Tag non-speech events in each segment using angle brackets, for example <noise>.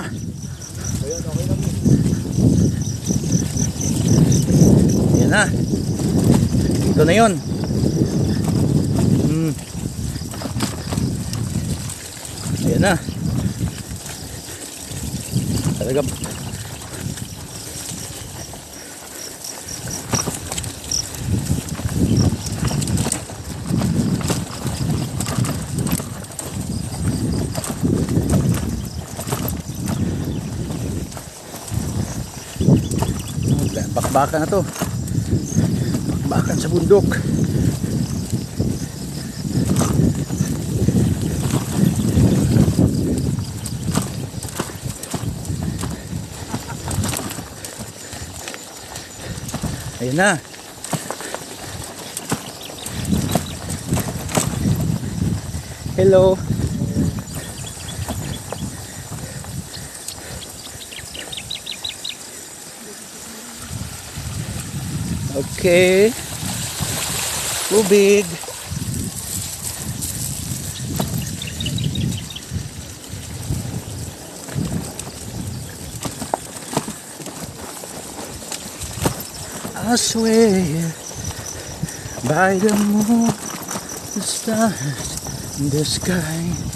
na. Ayan na. Ito na yun. Hmm. Ayan na. Talaga. Bakbakan na to. Bakbakan sa bundok. Ayun na. Hello. Okay. Tubig. I swear by the moon, the stars the sky.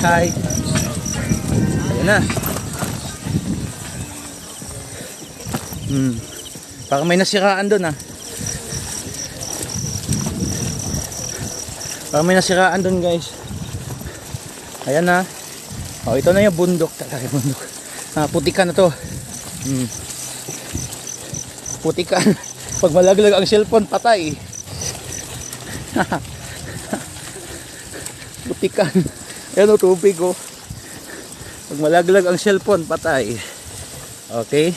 Hi. Na. Hmm. Parang may nasiraan doon ah. Parang may nasiraan doon guys. Ayan na. Oh, ito na yung bundok talaga yung bundok. Ah, putikan na to. Hmm. Putikan. <laughs> Pag malaglag ang cellphone, patay. <laughs> putikan. Ayan o, tubig oh. Pag malaglag ang cellphone, patay. Okay.